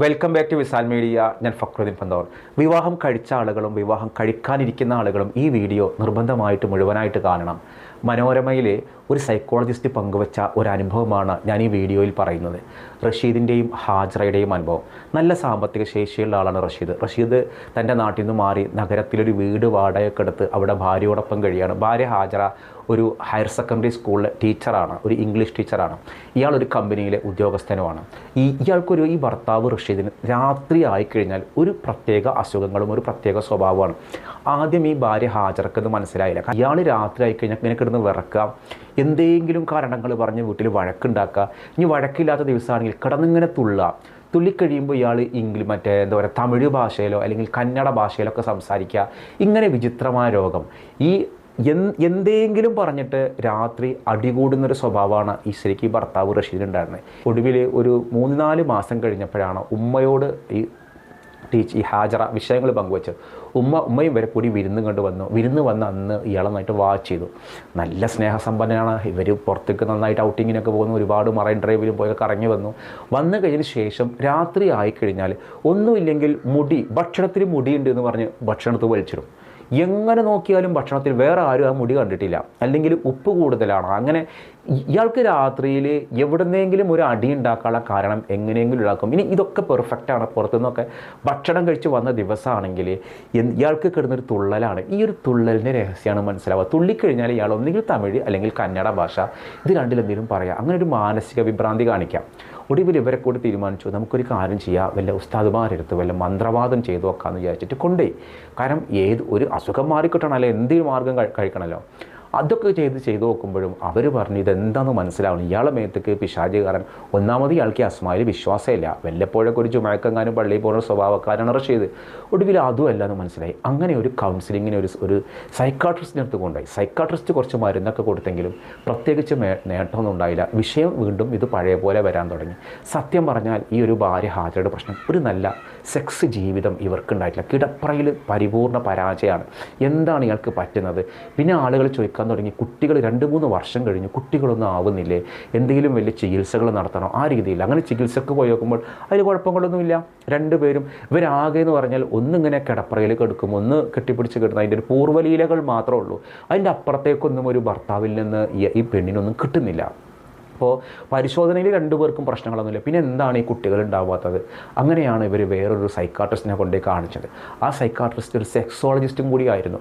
Welcome back to Visal media ഞാൻ ഫക്രുദ്ദീൻ പന്തോർ. വിവാഹം കഴിച്ച ആളുകളും വിവാഹം കഴിക്കാനിരിക്കുന്ന ആളുകളും ഈ വീഡിയോ നിർബന്ധമായിട്ട് മുഴുവനായിട്ട് കാണണം. മനോരമയിലെ ഒരു സൈക്കോളജിസ്റ്റ് പങ്കുവച്ച ഒരു അനുഭവമാണ് ഞാൻ ഈ വീഡിയോയിൽ പറയുന്നത്. റഷീദിന്റെയും ഹാജറയുടെയും അനുഭവം. നല്ല സാമ്പത്തിക ശേഷിയുള്ള ആളാണ് റഷീദ്. റഷീദ് തന്റെ നാട്ടിൽ നിന്ന് മാറി നഗരത്തിലൊരു വീട് വാടകയൊക്കെ എടുത്ത് അവിടെ ഭാര്യയോടൊപ്പം കഴിയാണ് ഭാര്യ ഹാജറ ഒരു ഹയർ സെക്കൻഡറി സ്കൂളിലെ ടീച്ചറാണ് ഒരു ഇംഗ്ലീഷ് ടീച്ചറാണ്. ഇയാൾ ഒരു കമ്പനിയിലെ ഉദ്യോഗസ്ഥനുമാണ്. ഈ ഇയാൾക്കൊരു ഈ ഭർത്താവ് റഷീദിന് രാത്രി ആയിക്കഴിഞ്ഞാൽ ഒരു പ്രത്യേക അസുഖങ്ങളും ഒരു പ്രത്യേക സ്വഭാവമാണ്. ആദ്യം ഈ ഭാര്യ ഹാജർക്കത് മനസ്സിലായില്ല. ഇയാൾ രാത്രി ആയിക്കഴിഞ്ഞാൽ ഇങ്ങനെ കിടന്ന് വിറക്കുക എന്തെങ്കിലും കാരണങ്ങൾ പറഞ്ഞ് വീട്ടിൽ വഴക്കുണ്ടാക്കുക. ഇനി വഴക്കില്ലാത്ത ദിവസമാണെങ്കിൽ കിടന്നിങ്ങനെ തുള്ളുക. തുള്ളിക്കഴിയുമ്പോൾ ഇയാൾ ഇംഗ്ലീഷ് മറ്റേ എന്താ പറയുക തമിഴ് ഭാഷയിലോ അല്ലെങ്കിൽ കന്നഡ ഭാഷയിലോ ഒക്കെ സംസാരിക്കുക. ഇങ്ങനെ വിചിത്രമായ രോഗം. ഈ എന്തെങ്കിലും പറഞ്ഞിട്ട് രാത്രി അടികൂടുന്നൊരു സ്വഭാവമാണ് ഈ ശരിക്കും ഭർത്താവ് റഷീദിനുണ്ടായിരുന്നത് ഒടുവിൽ ഒരു മൂന്ന് നാല് മാസം കഴിഞ്ഞപ്പോഴാണ് ഉമ്മയോട് ഈ ടീച്ച് ഈ ഹാജറ വിഷയങ്ങൾ പങ്കുവച്ചത് ഉമ്മ ഉമ്മയും വരെ കൂടി വിരുന്ന് കൊണ്ട് വന്നു. വിരുന്ന് വന്ന് അന്ന് ഇയാളെ നന്നായിട്ട് വാച്ച് ചെയ്തു. നല്ല സ്നേഹസമ്പന്നനാണ്. ഇവർ പുറത്തേക്ക് നന്നായിട്ട് ഔട്ടിങ്ങിനൊക്കെ പോകുന്നു ഒരുപാട് മറൈൻ ഡ്രൈവിലും പോയി കറങ്ങി വന്നു. വന്നു കഴിഞ്ഞ ശേഷം രാത്രി ആയിക്കഴിഞ്ഞാൽ ഒന്നുമില്ലെങ്കിൽ മുടി ഭക്ഷണത്തിന് മുടിയുണ്ട് എന്ന് പറഞ്ഞ് ഭക്ഷണത്ത് വലിച്ചിടും. എങ്ങനെ നോക്കിയാലും ഭക്ഷണത്തിൽ വേറെ ആരും ആ മുടി കണ്ടിട്ടില്ല. അല്ലെങ്കിൽ ഉപ്പ് കൂടുതലാണ്. അങ്ങനെ ഇയാൾക്ക് രാത്രിയിൽ എവിടുന്നെങ്കിലും ഒരു അടി ഉണ്ടാക്കാനുള്ള കാരണം എങ്ങനെയെങ്കിലും ഉണ്ടാക്കും. ഇനി ഇതൊക്കെ പെർഫെക്റ്റാണ് പുറത്തുനിന്നൊക്കെ ഭക്ഷണം കഴിച്ച് വന്ന ദിവസമാണെങ്കിൽ ഇയാൾക്ക് കിടന്നൊരു തുള്ളലാണ്. ഈ ഒരു തുള്ളലിന്റെ രഹസ്യമാണ് മനസ്സിലാവുക. തുള്ളിക്കഴിഞ്ഞാൽ ഇയാൾ ഒന്നുകിൽ തമിഴ് അല്ലെങ്കിൽ കന്നഡ ഭാഷ. ഇത് രണ്ടിലെന്തെങ്കിലും പറയാം. അങ്ങനെ ഒരു മാനസിക വിഭ്രാന്തി കാണിക്കാം. ഒടുവിൽ ഇവരെ കൂടി തീരുമാനിച്ചു. നമുക്കൊരു കാര്യം ചെയ്യാം. വല്ല ഉസ്താദുമാരെടുത്ത് വല്ല മന്ത്രവാദം ചെയ്തു വെക്കാമെന്ന് വിചാരിച്ചിട്ട് കൊണ്ടുപോയി കാരണം ഏത് ഒരു അസുഖം മാറിക്കിട്ടണമല്ലോ എന്തെങ്കിലും മാർഗം കഴി- കഴിക്കണമല്ലോ അതൊക്കെ ചെയ്ത് ചെയ്തു നോക്കുമ്പോഴും അവർ പറഞ്ഞു ഇതെന്താണെന്ന് മനസ്സിലാവണം? ഇയാളെ മേത്തേക്ക് പിശാചുകാരൻ ഒന്നാമത് ഇയാൾക്ക് അസ്മായിൽ വിശ്വാസമില്ല. വല്ലപ്പോഴൊക്കെ ഒരു ചുമക്കങ്ങാനും പള്ളിയിൽ പോകുന്ന സ്വഭാവക്കാരാണ് റഷീദ് ഒടുവിൽ അതും എന്ന് മനസ്സിലായി. അങ്ങനെ ഒരു കൗൺസിലിങ്ങിന് ഒരു ഒരു സൈക്കാട്രിസ്റ്റിന്റെ അടുത്ത് കൊണ്ടുപോയി. സൈക്കാട്രിസ്റ്റ് കുറച്ച് മരുന്നൊക്കെ കൊടുത്തെങ്കിലും പ്രത്യേകിച്ച് നേട്ടമൊന്നും ഉണ്ടായില്ല. വിഷയം വീണ്ടും ഇത് പഴയ പോലെ വരാൻ തുടങ്ങി. സത്യം പറഞ്ഞാൽ ഈ ഒരു ഭാര്യ ഹാജരുടെ പ്രശ്നം ഒരു നല്ല സെക്സ് ജീവിതം ഇവർക്കുണ്ടായിട്ടില്ല. കിടപ്പറയിൽ പരിപൂർണ പരാജയമാണ്. എന്താണ് ഇയാൾക്ക് പറ്റുന്നത്? പിന്നെ ആളുകൾ ചോദിക്കാൻ തുടങ്ങി. കുട്ടികൾ രണ്ട് മൂന്ന് വർഷം കഴിഞ്ഞു. കുട്ടികളൊന്നും ആവുന്നില്ലേ? എന്തെങ്കിലും വലിയ ചികിത്സകൾ നടത്തണം? ആ രീതിയിൽ അങ്ങനെ ചികിത്സക്ക് പോയി നോക്കുമ്പോൾ അതിൽ കുഴപ്പങ്ങളൊന്നുമില്ല. രണ്ടുപേരും ഇവരാകെ എന്ന് പറഞ്ഞാൽ ഒന്നിങ്ങനെ കിടപ്പറയിൽ കിടക്കും. ഒന്ന് കെട്ടിപ്പിടിച്ച് കിടന്ന അതിന്റെ ഒരു പൂർവലീലകൾ മാത്രമേ ഉള്ളൂ. അതിന്റെ അപ്പുറത്തേക്കൊന്നും ഒരു ഭർത്താവിൽ നിന്ന് ഈ- പെണ്ണിനൊന്നും കിട്ടുന്നില്ല. അപ്പോൾ പരിശോധനയിൽ രണ്ടുപേർക്കും പ്രശ്നങ്ങളൊന്നുമില്ല. പിന്നെ എന്താണ് ഈ കുട്ടികൾ ഉണ്ടാവാത്തത്? അങ്ങനെയാണ് ഇവർ വേറൊരു സൈക്കാട്രിസ്റ്റിനെ കൊണ്ടുപോയി കാണിച്ചത്. ആ സൈക്കാട്രിസ്റ്റ് ഒരു സെക്സോളജിസ്റ്റും കൂടി ആയിരുന്നു.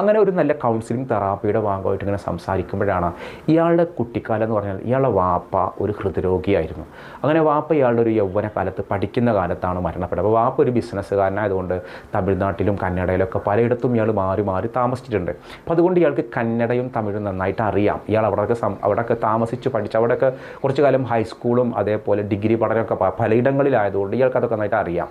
അങ്ങനെ ഒരു നല്ല കൗൺസിലിംഗ് തെറാപ്പിയുടെ ഭാഗമായിട്ട് ഇങ്ങനെ സംസാരിക്കുമ്പോഴാണ് ഇയാളുടെ കുട്ടിക്കാലം എന്ന് പറഞ്ഞാൽ ഇയാളുടെ വാപ്പ ഒരു ഹൃദ്രോഗിയായിരുന്നു. അങ്ങനെ വാപ്പ ഇയാളുടെ ഒരു യൗവന കാലത്ത് പഠിക്കുന്ന കാലത്താണ് മരണപ്പെട്ടത്. അപ്പോൾ വാപ്പ ഒരു ബിസിനസ്സുകാരനായതുകൊണ്ട് തമിഴ്നാട്ടിലും കന്നഡയിലൊക്കെ പലയിടത്തും ഇയാൾ മാറി മാറി താമസിച്ചിട്ടുണ്ട്. അപ്പോൾ അതുകൊണ്ട് ഇയാൾക്ക് കന്നഡയും തമിഴും നന്നായിട്ട് അറിയാം. ഇയാൾ അവിടെയൊക്കെ അവിടെയൊക്കെ താമസിച്ച് പഠിച്ച് അവിടെയൊക്കെ കുറച്ച് കാലം ഹൈസ്കൂളും അതേപോലെ ഡിഗ്രി പഠനമൊക്കെ പലയിടങ്ങളിലായതുകൊണ്ട് ഇയാൾക്ക് അതൊക്കെ നന്നായിട്ട് അറിയാം.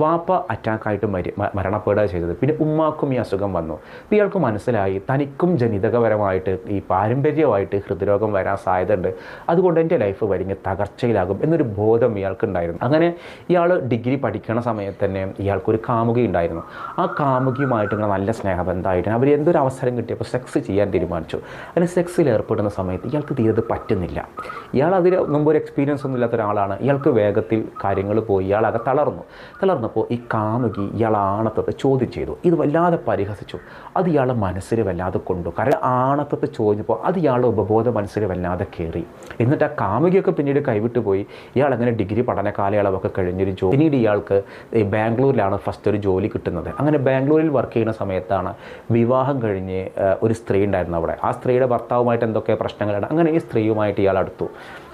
വാപ്പ അറ്റാക്കായിട്ട് മരി മരണപ്പെടുക ചെയ്തത്. പിന്നെ ഉമ്മാക്കും ഈ അസുഖം വന്നു. ഇയാൾക്ക് മനസ്സിലായി തനിക്കും ജനിതകപരമായിട്ട് ഈ പാരമ്പര്യമായിട്ട് ഹൃദ്രോഗം വരാൻ സാധ്യതയുണ്ട്. അതുകൊണ്ട് എന്റെ ലൈഫ് വരിഞ്ഞ് തകർച്ചയിലാകും എന്നൊരു ബോധം ഇയാൾക്കുണ്ടായിരുന്നു. അങ്ങനെ ഇയാൾ ഡിഗ്രി പഠിക്കണ സമയത്ത് തന്നെ ഇയാൾക്കൊരു കാമുകി ഉണ്ടായിരുന്നു. ആ കാമുകിയുമായിട്ട് ഇങ്ങനെ നല്ല സ്നേഹബന്ധമായിട്ട് അവർ എന്തൊരു അവസരം കിട്ടിയപ്പോൾ സെക്സ് ചെയ്യാൻ തീരുമാനിച്ചു. അങ്ങനെ സെക്സിൽ ഏർപ്പെടുന്ന സമയത്ത് ഇയാൾക്ക് തീരെ പറ്റുന്നില്ല. ഇയാൾ അതിൽ മുമ്പ് ഒരു എക്സ്പീരിയൻസ് ഒന്നും ഇല്ലാത്ത ഒരാളാണ്. ഇയാൾക്ക് വേഗത്തിൽ കാര്യങ്ങൾ പോയി ഇയാളാകെ തളർന്നു. തളർന്നപ്പോൾ ഈ കാമുകി ഇയാൾ ആണത്തത്തെ ചോദ്യം ചെയ്തു. ഇത് വല്ലാതെ പരിഹസിച്ചു. അത് ഇയാളെ മനസ്സിൽ വല്ലാതെ കൊണ്ടു. കാരണം ആണത്തത്തെ ചോദിച്ചപ്പോൾ അത് ഇയാളുടെ ഉപബോധ മനസ്സിൽ വല്ലാതെ കയറി. എന്നിട്ട് ആ കാമുകിയൊക്കെ പിന്നീട് കൈവിട്ടു പോയി. ഇയാൾ അങ്ങനെ ഡിഗ്രി പഠന കാലയളവൊക്കെ കഴിഞ്ഞൊരു ജോലി പിന്നീട് ഇയാൾക്ക് ഈ ബാംഗ്ലൂരിലാണ് ഫസ്റ്റ് ഒരു ജോലി കിട്ടുന്നത്. അങ്ങനെ ബാംഗ്ലൂരിൽ വർക്ക് ചെയ്യുന്ന സമയത്താണ് വിവാഹം കഴിഞ്ഞ് ഒരു സ്ത്രീ ഉണ്ടായിരുന്നു അവിടെ. ആ സ്ത്രീയുടെ ഭർത്താവുമായിട്ട് എന്തൊക്കെ പ്രശ്നങ്ങളാണ്? അങ്ങനെ ഈ സ്ത്രീയുമായിട്ട് ഇയാൾ അടുത്തു.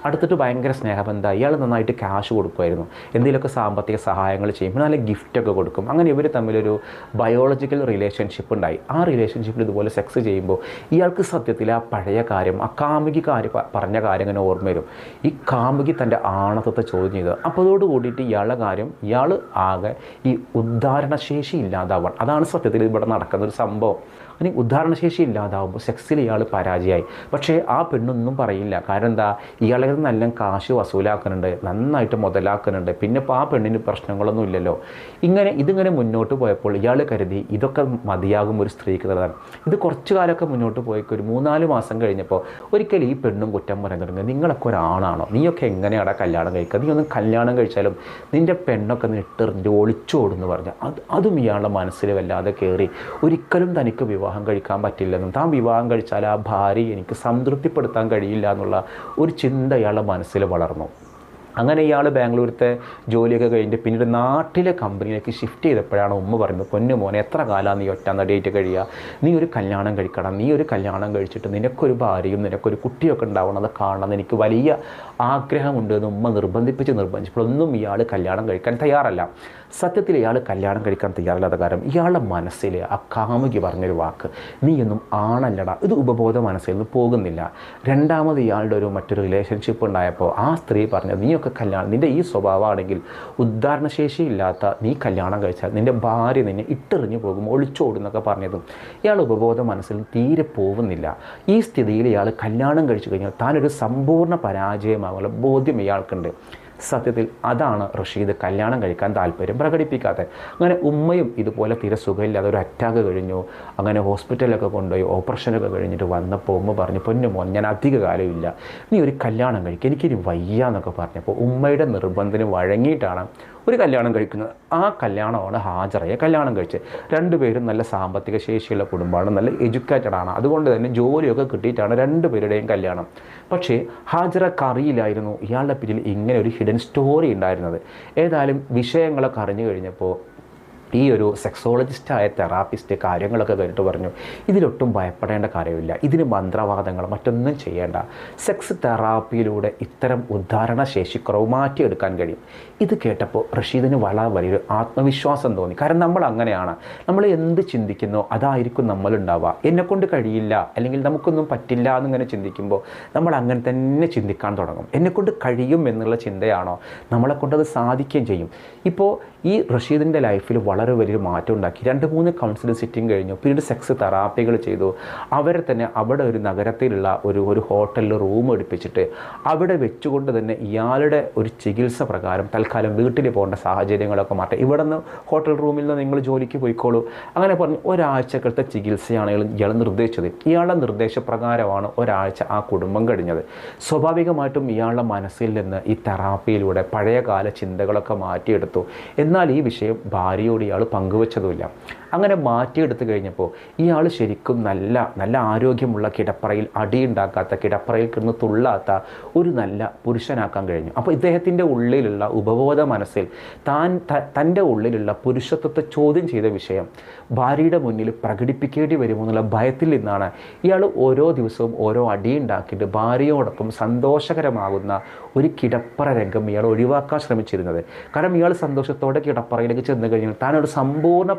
അടുത്തിട്ട് ഭയങ്കര സ്നേഹബന്ധമായി ഇയാൾ നന്നായിട്ട് ക്യാഷ് കൊടുക്കുമായിരുന്നു. എന്തെങ്കിലുമൊക്കെ സാമ്പത്തിക സഹായങ്ങൾ ചെയ്യും. പിന്നെ നല്ല ഗിഫ്റ്റൊക്കെ കൊടുക്കും. അങ്ങനെ ഇവർ തമ്മിലൊരു ബയോളജിക്കൽ റിലേഷൻഷിപ്പ് ഉണ്ടായി. ആ റിലേഷൻഷിപ്പിൽ ഇതുപോലെ സെക്സ് ചെയ്യുമ്പോൾ ഇയാൾക്ക് സത്യത്തിൽ ആ പഴയ കാര്യം ആ കാമുകി കാര്യം പറഞ്ഞ കാര്യം ഇങ്ങനെ ഓർമ്മ വരും. ഈ കാമുകി തന്റെ ആണത്തത്തെ ചോദ്യം ചെയ്ത്. അപ്പോൾ അതോട് കൂടിയിട്ട് ഇയാളുടെ കാര്യം ഇയാൾ ആകെ ഈ ഉദ്ധാരണശേഷി ഇല്ലാതാവാൻ അതാണ് സത്യത്തിൽ ഇവിടെ നടക്കുന്ന ഒരു സംഭവം. ഇനി ഉദാഹരണശേഷി ഇല്ലാതാവുമ്പോൾ സെക്സിൽ ഇയാൾ പരാജയമായി പക്ഷേ ആ പെണ്ണൊന്നും പറയില്ല. കാരണം എന്താ? ഇയാളെ നല്ല കാശ് വസൂലാക്കുന്നുണ്ട്. നന്നായിട്ട് മുതലാക്കുന്നുണ്ട്. പിന്നെ ഇപ്പോൾ ആ പെണ്ണിന് പ്രശ്നങ്ങളൊന്നും ഇല്ലല്ലോ. ഇങ്ങനെ ഇതിങ്ങനെ മുന്നോട്ട് പോയപ്പോൾ ഇയാൾ കരുതി ഇതൊക്കെ മതിയാകും ഒരു സ്ത്രീക്ക് തരാൻ ഇത് കുറച്ച് കാലമൊക്കെ മുന്നോട്ട് പോയി ഒരു മൂന്നാൽ മാസം കഴിഞ്ഞപ്പോൾ ഒരിക്കലും ഈ പെണ്ണും കുറ്റം പറയാൻ തുടങ്ങി. നിങ്ങളൊക്കെ ഒരാണാണോ? നീയൊക്കെ എങ്ങനെയാണ് കല്യാണം കഴിക്കുക? നീ ഒന്ന് കല്യാണം കഴിച്ചാലും നിന്റെ പെണ്ണൊക്കെ നിട്ടെറിഞ്ഞ് ഒളിച്ചോടുന്നു പറഞ്ഞു. അത് അതും ഇയാളുടെ മനസ്സിൽ വല്ലാതെ കയറി ഒരിക്കലും തനിക്ക് വിവാഹം കഴിക്കാൻ പറ്റില്ലെന്നും താൻ വിവാഹം കഴിച്ചാൽ ആ ഭാര്യ എനിക്ക് സംതൃപ്തിപ്പെടുത്താൻ കഴിയില്ല എന്നുള്ള ഒരു ചിന്ത ഇയാളുടെ മനസ്സിൽ വളർന്നു. അങ്ങനെ ഇയാൾ ബാംഗ്ലൂരത്തെ ജോലിയൊക്കെ കഴിഞ്ഞിട്ട് പിന്നീട് നാട്ടിലെ കമ്പനിയിലേക്ക് ഷിഫ്റ്റ് ചെയ്തപ്പോഴാണ് ഉമ്മ പറയുന്നത് പൊന്നു മോനെ എത്ര കാലമാണ് നീ ഒറ്റ ഡേറ്റ് കഴിയുക നീ ഒരു കല്യാണം കഴിക്കണം നീ ഒരു കല്യാണം കഴിച്ചിട്ട് നിനക്കൊരു ഭാര്യയും നിനക്കൊരു കുട്ടിയൊക്കെ ഉണ്ടാവണം അത് കാണണം എനിക്ക് വലിയ ആഗ്രഹമുണ്ട് എന്ന് ഉമ്മ നിർബന്ധിപ്പിച്ച് നിർബന്ധിച്ചപ്പോഴൊന്നും ഇയാൾ കല്യാണം കഴിക്കാൻ തയ്യാറല്ല. സത്യത്തിൽ ഇയാൾ കല്യാണം കഴിക്കാൻ തയ്യാറല്ലാത്ത കാരണം ഇയാളുടെ മനസ്സിൽ ആ കാമുകി പറഞ്ഞൊരു വാക്ക് നീയൊന്നും ആണല്ലടാ ഇത് ഉപബോധ മനസ്സിൽ നിന്ന് പോകുന്നില്ല. രണ്ടാമത് ഇയാളുടെ ഒരു മറ്റൊരു റിലേഷൻഷിപ്പ് ഉണ്ടായപ്പോൾ ആ സ്ത്രീ പറഞ്ഞത് നീയൊക്കെ കല്യാണം നിന്റെ ഈ സ്വഭാവമാണെങ്കിൽ ഉദ്ധാരണശേഷി ഇല്ലാത്ത നീ കല്യാണം കഴിച്ചാൽ നിന്റെ ഭാര്യ നിന്നെ ഇട്ടെറിഞ്ഞു പോകും ഒളിച്ചോടുന്നൊക്കെ പറഞ്ഞതും. ഇയാൾ ഉപബോധ മനസ്സിൽ തീരെ പോകുന്നില്ല. ഈ സ്ഥിതിയിൽ ഇയാൾ കല്യാണം കഴിച്ചു കഴിഞ്ഞാൽ താനൊരു സമ്പൂർണ പരാജയമാകുള്ള ബോധ്യം ഇയാൾക്കുണ്ട്. സത്യത്തിൽ അതാണ് റഷീദ് കല്യാണം കഴിക്കാൻ താല്പര്യം പ്രകടിപ്പിക്കാത്തത് അങ്ങനെ ഉമ്മയും ഇതുപോലെ തീരെ സുഖമില്ലാതെ ഒരു അറ്റാക്ക് കഴിഞ്ഞു. അങ്ങനെ ഹോസ്പിറ്റലൊക്കെ കൊണ്ടുപോയി ഓപ്പറേഷനൊക്കെ കഴിഞ്ഞിട്ട് വന്നപ്പോൾ ഉമ്മ പറഞ്ഞു പൊന്നു മോൻ ഞാൻ അധിക കാലമില്ല നീ ഒരു കല്യാണം കഴിക്കുക എനിക്കിനി വയ്യ എന്നൊക്കെ പറഞ്ഞപ്പോൾ ഉമ്മയുടെ നിർബന്ധത്തിന് വഴങ്ങിയിട്ടാണ് ഒരു കല്യാണം കഴിക്കുന്നത്. ആ കല്യാണമാണ് ഹാജറയെ. കല്യാണം കഴിച്ചത് രണ്ടുപേരും നല്ല സാമ്പത്തിക ശേഷിയുള്ള കുടുംബമാണ്. നല്ല എഡ്യൂക്കേറ്റഡ് ആണ്. അതുകൊണ്ട് തന്നെ ജോലിയൊക്കെ കിട്ടിയിട്ടാണ് രണ്ടുപേരുടെയും കല്യാണം. പക്ഷേ ഹാജറക്ക് അറിയില്ലായിരുന്നു. ഇയാളുടെ പിന്നിൽ ഇങ്ങനെ ഒരു ഹിഡൻ സ്റ്റോറി ഉണ്ടായിരുന്നത്. ഏതായാലും വിഷയങ്ങളൊക്കെ അറിഞ്ഞു കഴിഞ്ഞപ്പോൾ ഈ ഒരു സെക്സോളജിസ്റ്റായ തെറാപ്പിസ്റ്റ് കാര്യങ്ങളൊക്കെ കേട്ട് പറഞ്ഞു ഇതിലൊട്ടും ഭയപ്പെടേണ്ട കാര്യമില്ല. ഇതിന് മന്ത്രവാദങ്ങൾ മറ്റൊന്നും ചെയ്യേണ്ട. സെക്സ് തെറാപ്പിയിലൂടെ ഇത്തരം ഉദ്ധാരണ ശേഷിക്കുറവ് മാറ്റിയെടുക്കാൻ കഴിയും. ഇത് കേട്ടപ്പോൾ റഷീദിന് വളരെ വലിയൊരു ആത്മവിശ്വാസം തോന്നി. കാരണം നമ്മൾ അങ്ങനെയാണ്. നമ്മൾ എന്ത് ചിന്തിക്കുന്നോ അതായിരിക്കും നമ്മളുണ്ടാവുക. എന്നെക്കൊണ്ട് കഴിയില്ല അല്ലെങ്കിൽ നമുക്കൊന്നും പറ്റില്ല എന്നിങ്ങനെ ചിന്തിക്കുമ്പോൾ നമ്മൾ അങ്ങനെ തന്നെ ചിന്തിക്കാൻ തുടങ്ങും. എന്നെക്കൊണ്ട് കഴിയും എന്നുള്ള ചിന്തയാണോ നമ്മളെക്കൊണ്ടത് സാധിക്കുകയും ചെയ്യും? ഇപ്പോൾ ഈ റഷീദിന്റെ ലൈഫിൽ വളരെ വലിയൊരു മാറ്റം ഉണ്ടാക്കി. രണ്ട് മൂന്ന് കൗൺസിലിംഗ് സിറ്റിംഗ് കഴിഞ്ഞു. പിന്നീട് സെക്സ് തെറാപ്പികൾ ചെയ്തു. അവരെ തന്നെ അവിടെ ഒരു നഗരത്തിലുള്ള ഒരു ഒരു ഹോട്ടലിൽ റൂം എടുപ്പിച്ചിട്ട് അവിടെ വെച്ചുകൊണ്ട് തന്നെ ഇയാളുടെ ഒരു ചികിത്സ പ്രകാരം തൽക്കാലം വീട്ടിൽ പോകേണ്ട സാഹചര്യങ്ങളൊക്കെ മാറ്റി. ഇവിടെ നിന്ന് ഹോട്ടൽ റൂമിൽ നിന്ന് നിങ്ങൾ ജോലിക്ക് പോയിക്കോളൂ. അങ്ങനെ പറഞ്ഞ് ഒരാഴ്ചക്കത്തെ ചികിത്സയാണ് ഇയാൾ നിർദ്ദേശിച്ചത്. ഇയാളുടെ നിർദ്ദേശപ്രകാരമാണ് ഒരാഴ്ച ആ കുടുംബം കഴിഞ്ഞത്. സ്വാഭാവികമായിട്ടും ഇയാളുടെ മനസ്സിൽ നിന്ന് ഈ തെറാപ്പിയിലൂടെ പഴയകാല ചിന്തകളൊക്കെ മാറ്റിയെടുത്തു. എന്നാൽ ഈ വിഷയം ഭാര്യയോട് ഇയാൾ പങ്കുവച്ചതുമില്ല. അങ്ങനെ മാറ്റിയെടുത്ത് കഴിഞ്ഞപ്പോൾ ഇയാൾ ശരിക്കും നല്ല നല്ല ആരോഗ്യമുള്ള കിടപ്പറയിൽ അടിയുണ്ടാക്കാത്ത കിടപ്പറയിൽ കിടന്ന് തുള്ളാത്ത ഒരു നല്ല പുരുഷനാക്കാൻ കഴിഞ്ഞു. അപ്പോൾ ഇദ്ദേഹത്തിന്റെ ഉള്ളിലുള്ള ഉപബോധ മനസ്സിൽ താൻ തന്റെ ഉള്ളിലുള്ള പുരുഷത്വത്തെ ചോദ്യം ചെയ്ത വിഷയം ഭാര്യയുടെ മുന്നിൽ പ്രകടിപ്പിക്കേണ്ടി വരുമോ എന്നുള്ള ഭയത്തിൽ നിന്നാണ് ഇയാൾ ഓരോ ദിവസവും ഓരോ അടിയുണ്ടാക്കിയിട്ട് ഭാര്യയോടൊപ്പം സന്തോഷകരമാകുന്ന ഒരു കിടപ്പറ രംഗം ഇയാൾ ഒഴിവാക്കാൻ ശ്രമിച്ചിരുന്നത്. കാരണം ഇയാൾ സന്തോഷത്തോടെ കിടപ്പറയിലേക്ക് ചെന്ന് കഴിഞ്ഞാൽ താനൊരു സമ്പൂർണ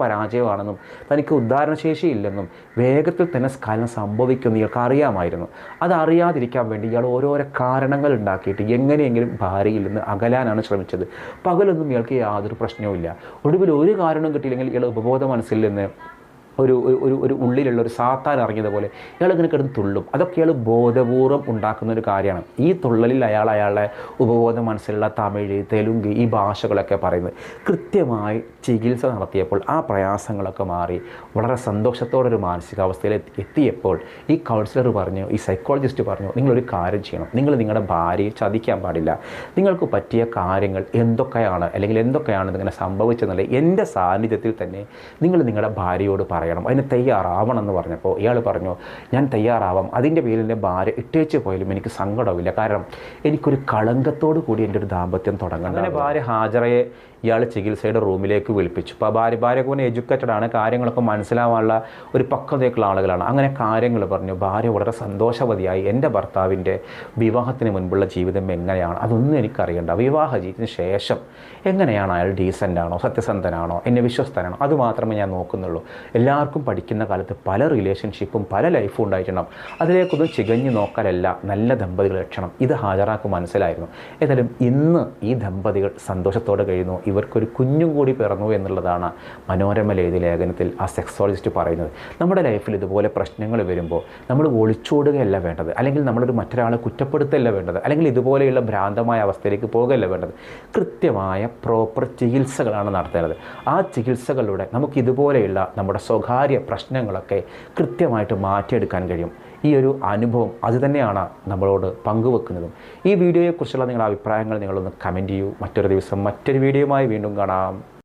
പരാജയമാണെന്നും തനിക്ക് ഉദ്ധാരണശേഷി ഇല്ലെന്നും വേഗത്തിൽ തന്നെ സ്കലനം സംഭവിക്കുമെന്ന് ഇയാൾക്ക് അറിയാമായിരുന്നു. അതറിയാതിരിക്കാൻ വേണ്ടി ഇയാൾ ഓരോരോ കാരണങ്ങൾ ഉണ്ടാക്കിയിട്ട് എങ്ങനെയെങ്കിലും ഭാര്യയിൽ നിന്ന് അകലാനാണ് ശ്രമിച്ചത്. പകലൊന്നും ഇയാൾക്ക് യാതൊരു പ്രശ്നവുമില്ല. ഒടുവിൽ ഒരു കാരണം കിട്ടിയില്ലെങ്കിൽ ഇയാൾ ഉപബോധ മനസ്സിൽ നിന്ന് ഒരു ഒരു- ഒരു ഉള്ളിലുള്ള ഒരു സാത്താൻ ഇറങ്ങിയതുപോലെ ഇയാൾ ഇങ്ങനെ കിടന്ന് തുള്ളും. അതൊക്കെ ഇയാൾ ബോധപൂർവം ഉണ്ടാക്കുന്ന ഒരു കാര്യമാണ്. ഈ തുള്ളലിൽ അയാൾ അയാളുടെ ഉപബോധ മനസ്സിലുള്ള തമിഴ് തെലുങ്ക് ഈ ഭാഷകളൊക്കെ പറയുന്നത്. കൃത്യമായി ചികിത്സ നടത്തിയപ്പോൾ ആ പ്രയാസങ്ങളൊക്കെ മാറി വളരെ സന്തോഷത്തോടെ ഒരു മാനസികാവസ്ഥയിൽ എത്തിയപ്പോൾ ഈ കൗൺസിലർ പറഞ്ഞു ഈ സൈക്കോളജിസ്റ്റ് പറഞ്ഞു നിങ്ങളൊരു കാര്യം ചെയ്യണം. നിങ്ങൾ നിങ്ങളുടെ ഭാര്യയെ ചതിക്കാൻ പാടില്ല. നിങ്ങൾക്ക് പറ്റിയ കാര്യങ്ങൾ എന്തൊക്കെയാണ് അല്ലെങ്കിൽ എന്തൊക്കെയാണ് ഇതിങ്ങനെ സംഭവിച്ചെന്നല്ല എന്റെ സാന്നിധ്യത്തിൽ തന്നെ നിങ്ങൾ നിങ്ങളുടെ ഭാര്യയോട് പറയണം. അതിന് തയ്യാറാവണം എന്ന് പറഞ്ഞപ്പോൾ ഇയാൾ പറഞ്ഞു ഞാൻ തയ്യാറാവാം. അതിന്റെ പേരിൽ എന്റെ ഭാര്യ ഇട്ടേച്ച് പോയാലും എനിക്ക് സങ്കടമില്ല കാരണം എനിക്കൊരു കളങ്കത്തോടു കൂടി എന്റെ ഒരു ദാമ്പത്യം തുടങ്ങണം അങ്ങനെ ഭാര്യ ഹാജറയെ ഇയാൾ ചികിത്സയുടെ റൂമിലേക്ക് വിളിപ്പിച്ചു. അപ്പോൾ ഭാര്യ ഭാര്യ കൂടെ എഡ്യൂക്കേറ്റഡ് ആണ്. കാര്യങ്ങളൊക്കെ മനസ്സിലാവാനുള്ള ഒരു പക്വതയൊക്കെയുള്ള ആളുകളാണ്. അങ്ങനെ കാര്യങ്ങൾ പറഞ്ഞു. ഭാര്യ വളരെ സന്തോഷവതിയായി. എന്റെ ഭർത്താവിന്റെ വിവാഹത്തിന് മുൻപുള്ള ജീവിതം എങ്ങനെയാണ്? അതൊന്നും എനിക്കറിയണ്ട. വിവാഹ ജീവിതത്തിന് ശേഷം എങ്ങനെയാണ് അയാൾ ഡീസന്റ് ആണോ സത്യസന്ധനാണോ എന്നെ വിശ്വസ്തനാണോ? അത് മാത്രമേ ഞാൻ നോക്കുന്നുള്ളൂ. എല്ലാവർക്കും പഠിക്കുന്ന കാലത്ത് പല റിലേഷൻഷിപ്പും പല ലൈഫും ഉണ്ടായിട്ടുണ്ടാവും അതിലേക്കൊന്നും ചികഞ്ഞു നോക്കലല്ല. നല്ല ദമ്പതികൾ രക്ഷണം ഇത് ഹാജരാക്ക് മനസ്സിലായിരുന്നു. ഏതായാലും ഇന്ന് ഈ ദമ്പതികൾ സന്തോഷത്തോടെ കഴിയുന്നു. ഇവർക്കൊരു കുഞ്ഞും കൂടി പിറന്നു എന്നുള്ളതാണ് മനോരമ ലേതി ലേഖനത്തിൽ ആ സെക്സോളജിസ്റ്റ് പറയുന്നത്. നമ്മുടെ ലൈഫിൽ ഇതുപോലെ പ്രശ്നങ്ങൾ വരുമ്പോൾ നമ്മൾ ഒളിച്ചോടുകയല്ല വേണ്ടത്. അല്ലെങ്കിൽ നമ്മളൊരു മറ്റൊരാളെ കുറ്റപ്പെടുത്തല്ല വേണ്ടത്. അല്ലെങ്കിൽ ഇതുപോലെയുള്ള ഭ്രാന്തമായ അവസ്ഥയിലേക്ക് പോകുകയല്ല വേണ്ടത്. കൃത്യമായ പ്രോപ്പർ ചികിത്സകളാണ് നടത്തേണ്ടത്. ആ ചികിത്സകളിലൂടെ നമുക്ക് ഇതുപോലെയുള്ള നമ്മുടെ സ്വകാര്യ പ്രശ്നങ്ങളൊക്കെ കൃത്യമായിട്ട് മാറ്റിയെടുക്കാൻ കഴിയും. ഈ ഒരു അനുഭവം അത് തന്നെയാണ് നമ്മളോട് പങ്കുവെക്കുന്നതും. ഈ വീഡിയോയെക്കുറിച്ചുള്ള നിങ്ങളുടെ അഭിപ്രായങ്ങൾ നിങ്ങളൊന്ന് കമന്റ് ചെയ്യൂ. മറ്റൊരു ദിവസം മറ്റൊരു വീഡിയോയുമായി വീണ്ടും കാണാം.